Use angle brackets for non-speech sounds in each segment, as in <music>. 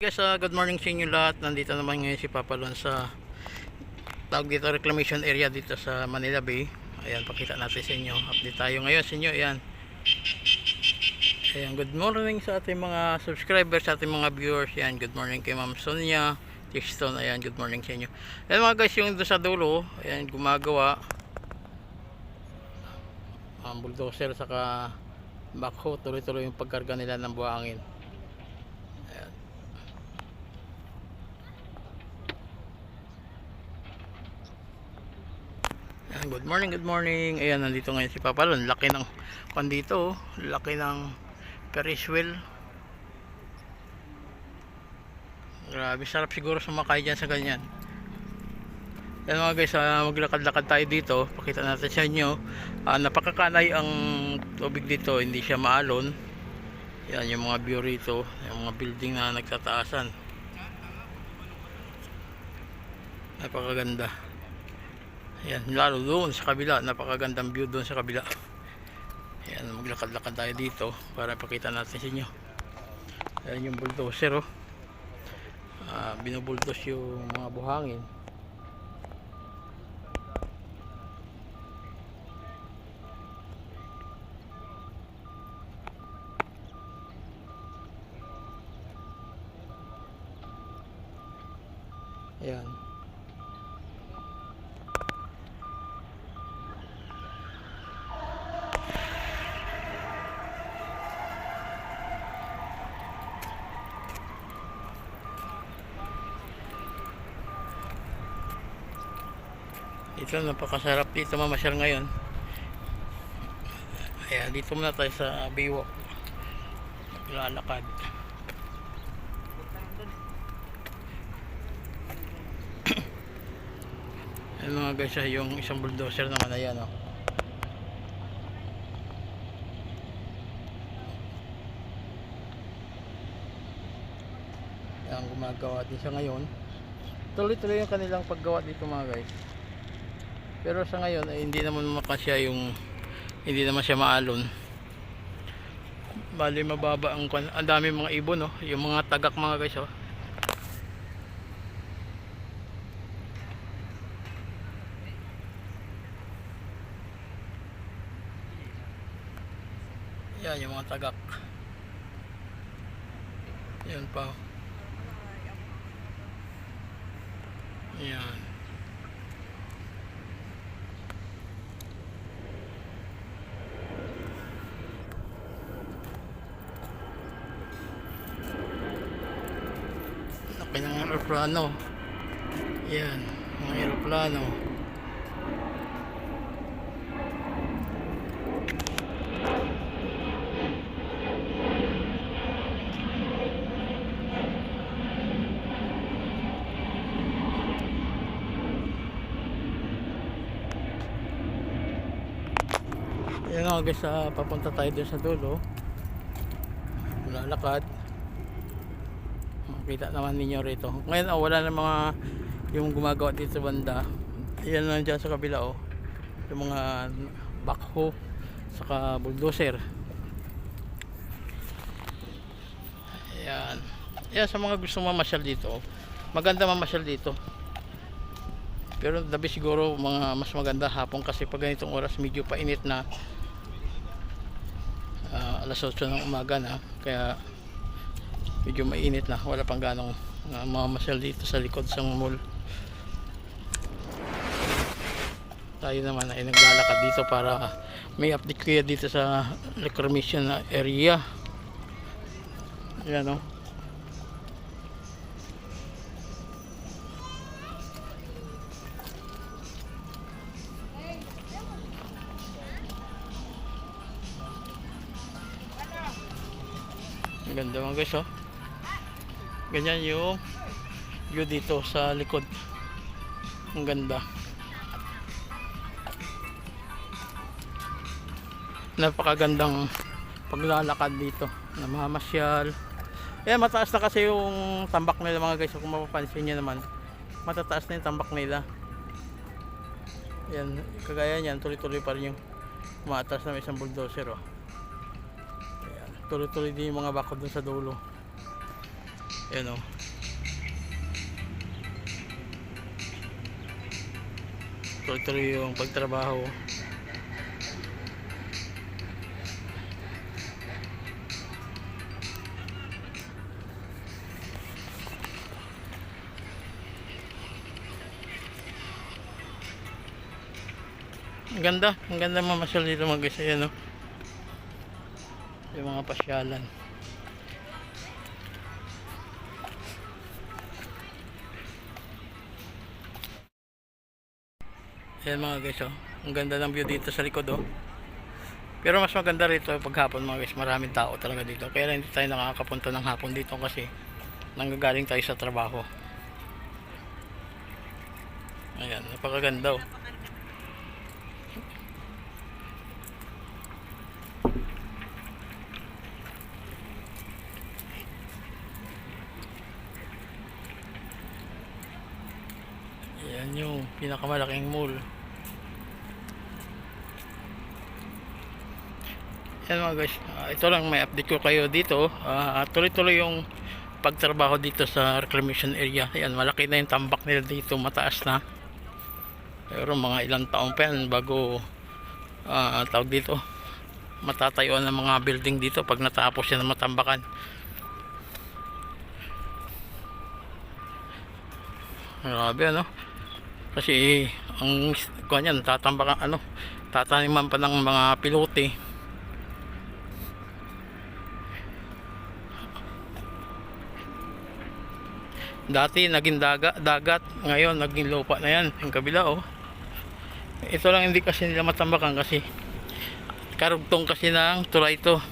Guys, uh, good morning sa inyo lahat. Nandito naman ngayon si Papa Lon sa tawag dito reclamation area dito sa Manila Bay. Ayan, pakita natin sa inyo. Update tayo ngayon sa inyo. Ayan. Ayan, good morning sa ating mga subscribers, sa ating mga viewers. Ayan, good morning kay Ma'am Sonia. Tixton, ayan, good morning sa inyo. Ayan mga guys, yung doon sa dulo, ayan, gumagawa ang bulldozer saka backhoe, tuloy-tuloy yung pagkarga nila ng buhangin. Good morning, good morning. Ayan, nandito ngayon si Papa Lon. Laki ng pan dito, oh. laki ng Ferris wheel. Grabe, sarap siguro sumakay dyan sa ganyan. Yan mga guys, ah, maglakad-lakad tayo dito. Pakita natin sa inyo. Ah, napakakanay ang tubig dito, hindi siya maalon. Yan yung mga view rito, yung mga building na nagtataasan. Napakaganda. Yan, lalo doon sa kabila, napakagandang view doon sa kabila. Yan, maglakad-lakad tayo dito para pakita natin sa inyo. Yan yung bulldozer oh. Ah, binubuldos yung mga buhangin. Ayan. Ito napakasarap dito mamasyal ngayon. Ayan, dito muna tayo sa Baywalk. Lalakad. <clears throat> Ayan mga guys, ah, yung isang bulldozer naman ayan oh. Ayan, gumagawa din siya ngayon. Tuloy-tuloy yung kanilang paggawa dito mga guys. Pero sa ngayon ay hindi naman makasya yung hindi naman siya maalon. Bali mababa ang ang dami mga ibon no, yung mga tagak mga guys oh. Yan yung mga tagak. Yan pa. Yan. Laki ng aeroplano. Yan, mga aeroplano. Yan nga guys, ah, papunta tayo dun sa dulo. Lalakad. Makita naman ninyo rito. Ngayon, oh, wala na mga yung gumagawa dito sa banda. Yan lang dyan sa kabila oh. Yung mga backhoe saka bulldozer. Ayan. Ayan sa mga gusto mamasyal dito. oh. Maganda mamasyal dito. Pero dabi siguro mga mas maganda hapon kasi pag ganitong oras medyo painit na Ah, alas 8 ng umaga na kaya medyo mainit na. Wala pang ganong uh, mamasyal dito sa likod sa mall. Tayo naman ay naglalakad dito para may update kuya dito sa reclamation na area. Yan o Ang ganda mga guys oh. Ganyan yung view dito sa likod. Ang ganda. Napakagandang paglalakad dito. Namamasyal. Eh mataas na kasi yung tambak nila mga guys. Kung mapapansin nyo naman. Matataas na yung tambak nila. Yan, kagaya niyan, tuloy-tuloy pa rin yung umaatras na may isang bulldozer oh. Ayan, tuloy-tuloy din yung mga bakod dun sa dulo. Ayan o. Tuloy-tuloy yung pagtrabaho. Ang ganda, ang ganda mamasyal dito mag isa yan, no? Yung mga pasyalan. Ayan mga guys, oh. Ang ganda ng view dito sa likod, oh. Pero mas maganda rito pag hapon mga guys, maraming tao talaga dito. Kaya hindi tayo nakakapunta ng hapon dito kasi nanggagaling tayo sa trabaho. Ayan, napakaganda, oh. Yan yung pinakamalaking mall. Yan mga guys, ah, ito lang may update ko kayo dito. Ah, tuloy-tuloy yung pagtrabaho dito sa reclamation area. Yan, malaki na yung tambak nila dito, mataas na. Pero mga ilang taon pa yan bago ah, tawag dito matatayuan ng mga building dito pag natapos yan ng matambakan. Grabe ano. Kasi ang kuan yan tatambakan ano tataniman pa ng mga pilote. Dati naging daga, dagat, ngayon naging lupa na yan, yung kabila oh. Ito lang hindi kasi nila matambakan kasi karugtong kasi ng tulay ito.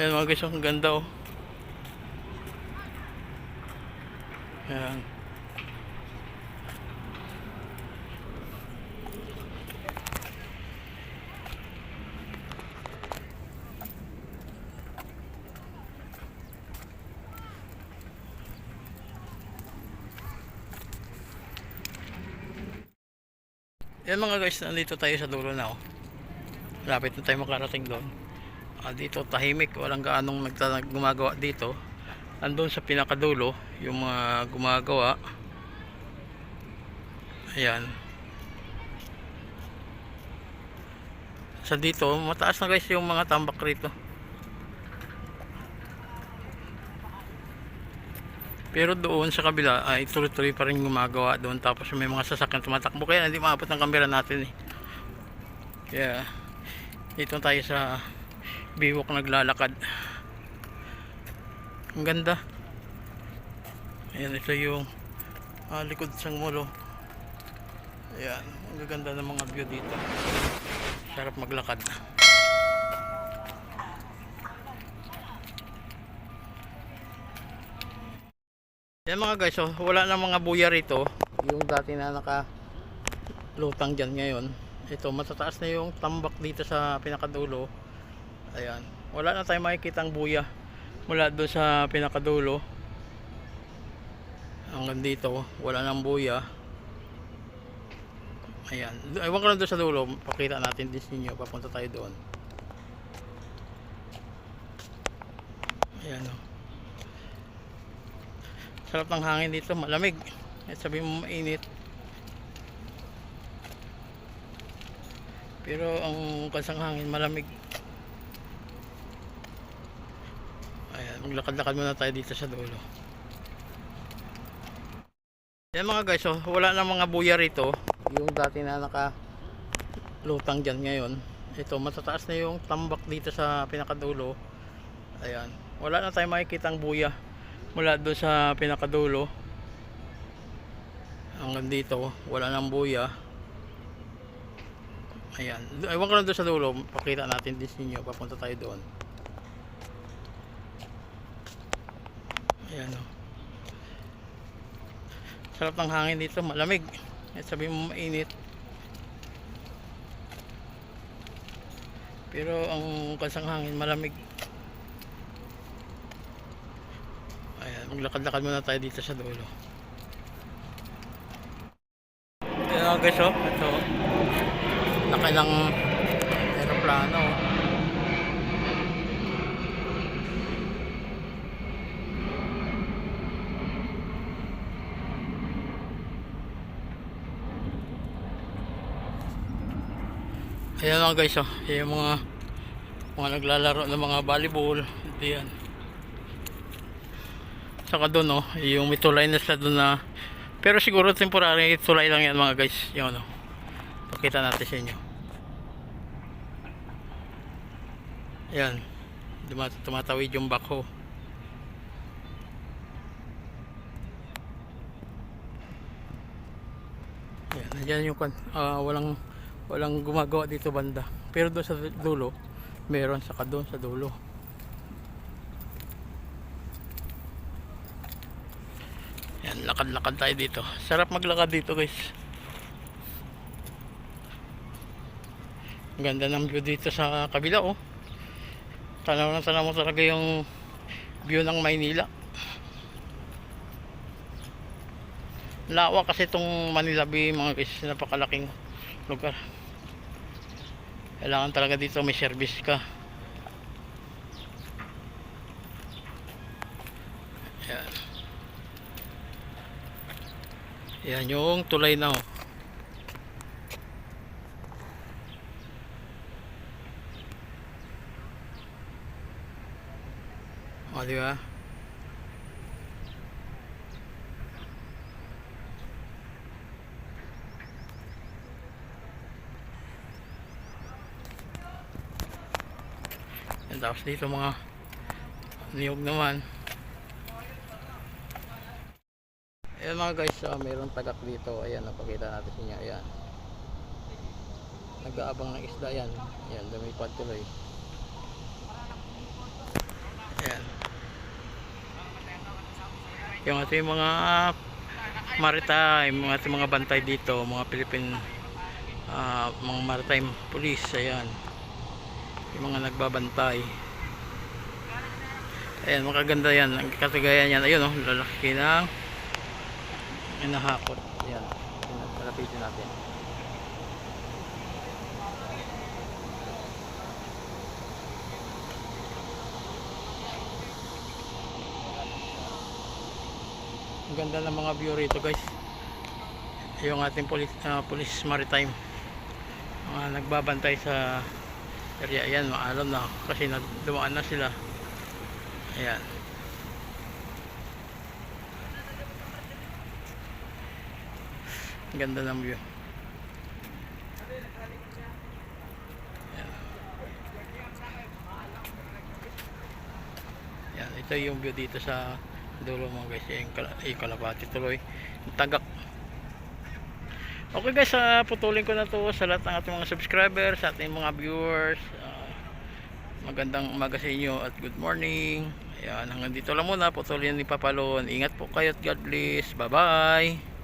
Ayan mga guys, ang ganda oh. Ayan. Yan mga guys, nandito tayo sa dulo na oh. Lapit na tayo makarating doon. Ah, dito tahimik, walang gaanong nagta- gumagawa dito. Andun sa pinakadulo, yung mga gumagawa. Ayan. Sa dito, mataas na guys yung mga tambak rito. Pero doon sa kabila ay tuloy-tuloy pa rin gumagawa doon tapos may mga sasakyan tumatakbo kaya hindi maabot ng kamera natin eh. Kaya dito tayo sa biwok naglalakad. Ang ganda. Ayan ito yung ah, likod sa mulo. Ayan, ang gaganda ng mga view dito. Sarap maglakad. Yan mga guys, oh, wala na mga buya rito. Yung dati na naka lutang dyan ngayon. Ito, matataas na yung tambak dito sa pinakadulo. Ayan. Wala na tayong makikita ang buya. Mula doon sa pinakadulo. Hanggang dito, wala nang buya. Ayan. Ewan ko na doon sa dulo. Pakita natin din sa inyo. Papunta tayo doon. Ayan oh. Sarap ng hangin dito, malamig. At sabi mo mainit. Pero ang kansang hangin malamig. Ayan, maglakad-lakad muna tayo dito sa dulo. Yan mga guys, oh, wala na mga buya rito. Yung dati na naka lutang dyan ngayon. Ito, matataas na yung tambak dito sa pinakadulo. Ayan. Wala na tayong makikita ang buya mula doon sa pinakadulo. Hanggang dito wala nang buya. Ayan. Ewan ko na doon sa dulo pakita natin din sa inyo papunta tayo doon. Ayan o sarap ng hangin dito malamig. At sabi mo mainit. Pero ang kansang hangin malamig maglakad-lakad muna tayo dito sa dulo. Yun uh, guys oh. Ito. Laki ng aeroplano. Ayan lang guys oh. Yung mga mga naglalaro ng mga volleyball. Ito yan Saka doon, oh. Yung may tulay na sila doon na pero siguro temporary tulay lang yan mga guys. Yung ano. Pakita natin sa inyo. Ayan. Dumat- Tumatawid yung backhoe. Ayan, nandiyan yung ah, walang walang gumagawa dito banda. Pero doon sa dulo, meron saka doon sa dulo. Lakad-lakad tayo dito. Sarap maglakad dito, guys. Ganda ng view dito sa kabila, oh. Tanaw na tanaw mo talaga yung view ng Maynila. Lawa kasi itong Manila Bay, mga guys, napakalaking lugar. Kailangan talaga dito may service ka. Yan. Yan yung tulay na oh. O, di ba? Yan, tapos dito mga niyog naman. Ayan mga guys, ah, mayroong tagak dito. Ayan, napakita natin sa inyo. Ayan. Nag-aabang ng isda yan. Ayan, lumipad tuloy. Ayan. Yung ating mga maritime, mga ating mga bantay dito, mga Philippine ah, mga maritime police, ayan. Yung mga nagbabantay. Ayan, makaganda yan. Ang katigayan yan, ayun oh, lalaki ng inahakot. Ayan, palapitin natin. Ang ganda ng mga view rito guys. Yung ating police, ah, police maritime. Mga nagbabantay sa area. Ayan, maalam na kasi dumaan na sila. Ayan. Ganda ng view. Ayan, ito yung view dito sa dulo mga guys. Yung, kala, yung kalapati tuloy. Tagak. Okay guys, ah, putulin ko na to sa lahat ng ating mga subscribers, sa ating mga viewers. Ah, magandang umaga sa inyo at good morning. Ayan, hanggang dito lang muna. Putulin ni Papalon. Ingat po kayo at God bless. Bye bye.